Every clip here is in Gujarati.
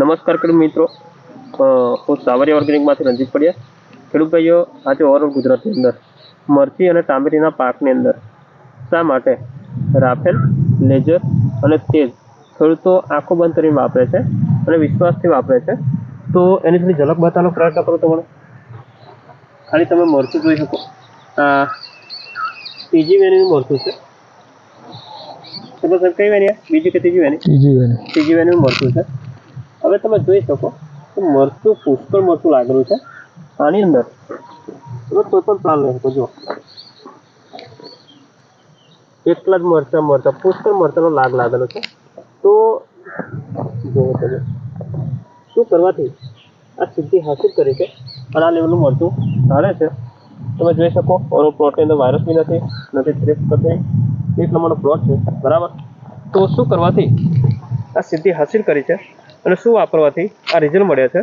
નમસ્કાર ખેડૂત મિત્રો. હું સાવરિયા ઓર્ગેનિકમાંથી રંજીત પડ્યા. ખેડૂત ભાઈઓ આજે ઓવરઓલ ગુજરાતની અંદર મરચી અને ટામેટીના પાકની અંદર શા માટે? રાફેલ લેજર અને તેજ ખેડૂતો આંખો બંધ કરીને વાપરે છે અને વિશ્વાસથી વાપરે છે. તો એની થોડી ઝલક બતાવવાનો પ્રયત્ન કરો તમને ખાલી તમે મરચું જોઈ શકો. આ ત્રીજી વેનીનું મરચું છે. તો સાહેબ કઈ વેની? બીજી કે ત્રીજી વેની? ત્રીજી વેની. ત્રીજી વેનું મરચું છે. હવે તમે જોઈ શકો કે મરચું પુષ્કળ મરચું લાગેલું છે. આની અંદર? તમે કોઈ પણ પ્લાન લઈ શકો જુઓ. એટલા જ મરચા મરચા પુષ્કળ મરચાનો લાગ લાગેલો છે. તો જુઓ તમે શું કરવાથી આ સિદ્ધિ હાસિલ કરી છે? અને આ લેવલનું મરચું ધારે છે. તમે જોઈ શકો ઓનો પ્લોટની અંદર વાયરસ બી નથી નથી થ્રેપ નથી એક નંબરનો પ્લોટ છે. બરાબર? તો શું કરવાથી આ સિદ્ધિ હાસિલ કરી છે? અને શું વાપરવાથી આ રિઝલ્ટ મળ્યા છે?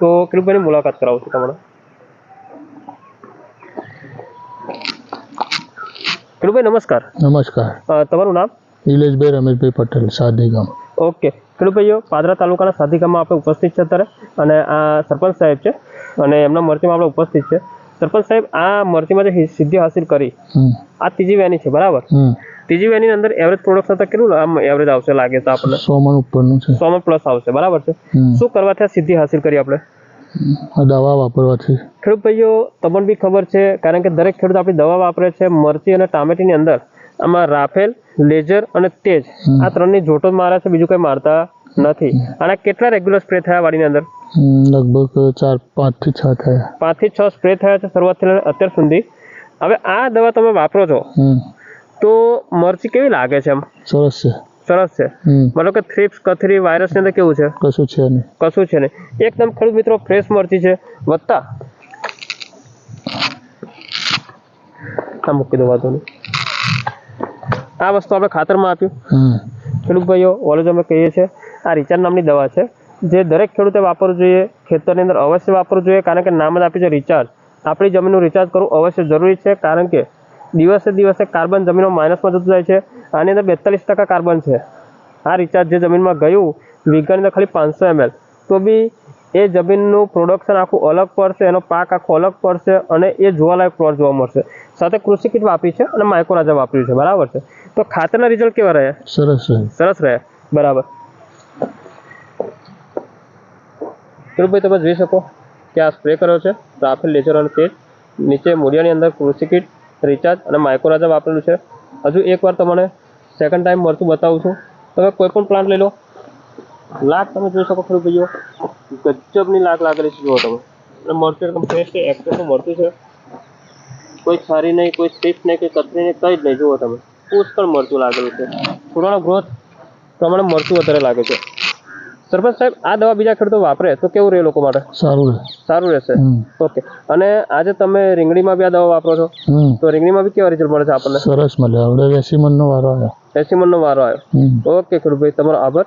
તો કૃપાની મુલાકાત કરાવું છું તમને. કિરુભાઈ નમસ્કાર. નમસ્કાર. તમારું નામ? નિલેશભાઈ રમેશભાઈ પટેલ સાદી ગામ ઓકે. ખેડૂભાઈઓ પાદરા તાલુકાના સાધિકામાં આપણે ઉપસ્થિત છે અત્યારે. અને આ સરપંચ સાહેબ છે. અને એમના મરચીમાં આપણે ઉપસ્થિત છે. સરપંચ સાહેબ આ મરચીમાં જે સિદ્ધિ હાસિલ કરી આ ત્રીજી વેની છે બરાબર? ત્રીજી વેની અંદર એવરેજ પ્રોડક્શન તો કેટલું આમ એવરેજ આવશે લાગે તો આપણને? સો મણ ઉપરનું છે. સો પ્લસ આવશે બરાબર છે? શું કરવાથી આ સિદ્ધિ હાસિલ કરી આપણે? દવા વાપરવાથી. ખેડૂત ભાઈઓ તમને બી ખબર છે કારણ કે દરેક ખેડૂત આપણી દવા વાપરે છે મરચી અને ટામેટીની અંદર. આમાં રાફેલ લેઝર અને તેજ. આ ત્રણની જોટો જ મારે છે બીજું કંઈ મારતા નથી. અને કેટલા રેગ્યુલર સ્પ્રે થયા વાડીની અંદર? લગભગ ચાર પાંચથી છ થયા. પાંચથી છ સ્પ્રે થયા છે શરૂઆતથી લઈને અત્યાર સુધી. હવે આ દવા તમે વાપરો છો તો મરચી કેવી લાગે છે એમ? સરસ છે. સરસ છે. મતલબ કે થ્રિપ્સ કથરી વાયરસની અંદર કેવું છે? કશું છે નહીં. કશું છે નહીં. એકદમ ખેડૂત મિત્રો ફ્રેશ મરચી છે. વત્તા. આ મૂકી દો વાંધો નહીં આ વસ્તુ આપણે ખાતરમાં આપ્યું. હમ. ખેડૂત ભાઈઓ ઓલેજ અમે કહીએ છીએ. આ રિચાર્જ નામની દવા છે. જે દરેક ખેડૂતે વાપરવું જોઈએ ખેતરની અંદર અવશ્ય વાપરવું જોઈએ કારણ કે નામ જ આપ્યું છે રિચાર્જ આપણી જમીનનું રિચાર્જ કરવું અવશ્ય જરૂરી છે કારણ કે દિવસે દિવસે કાર્બન જમીનમાં માઇનસમાં જતું જાય છે આની અંદર બેતાલીસ ટકા કાર્બન છે. આ રિચાર્જ જે જમીનમાં ગયું વીઘાની અંદર ખાલી પાંચસો એમએલ તો બી એ જમીનનું પ્રોડક્શન આખું અલગ પડશે એનો પાક આખો અલગ પડશે અને એ જોવાલાયક પ્લોટ જોવા મળશે. સાથે કૃષિ કીટ વાપરી છે અને માઇક્રોરાજા વાપર્યું છે બરાબર છે. તો ખાતરના રિઝલ્ટ કેવા રહ્યા? સરસ સરસ રહે બરાબર. ખેડૂતભાઈ તમે જોઈ શકો કે આ સ્પ્રે કર્યો છે, રાફેલ અને તેજ નીચે મૂળિયાની અંદર કૃષિ કીટ રિચાર્જ અને માઇક્રોરાજા વાપરેલું છે. હજુ એકવાર તમને સેકન્ડ ટાઈમ મળતું બતાવું છું. તમે કોઈ પણ પ્લાન્ટ લઈ લો. લાગ તમે જોઈ શકો ખરું ભાઈઓ. ગજબની લાગ લાગેલી છે, જુઓ તમે. અને મળતું એકદમ ફ્રેશ છે એક્સપ્રેસનું મળતું છે. કોઈ સારી નહીં, કોઈ સ્ટીફ નહીં, કોઈ કતરી નહીં, કંઈ જ નહીં, જુઓ તમે. પુષ્કળ મળતું લાગેલું છે. પુરાણો ગ્રોથ પ્રમાણે મરચું વધારે લાગે છે. સરપંચ સાહેબ આ દવા બીજા ખેડૂતો વાપરે તો કેવું રહે લોકો માટે? સારું રહે. સારું રહેશે? ઓકે અને આજે તમે રીંગણીમાં બી આ દવા વાપરો છો? તો રીંગણીમાં બી કેવા રિઝલ્ટ મળે છે આપણને? સરસ મળે. હવે એસી મનનો વારો આવ્યો. એસી મનનો વારો આવ્યો. ઓકે ઓકે ખેડૂતભાઈ તમારો આભાર.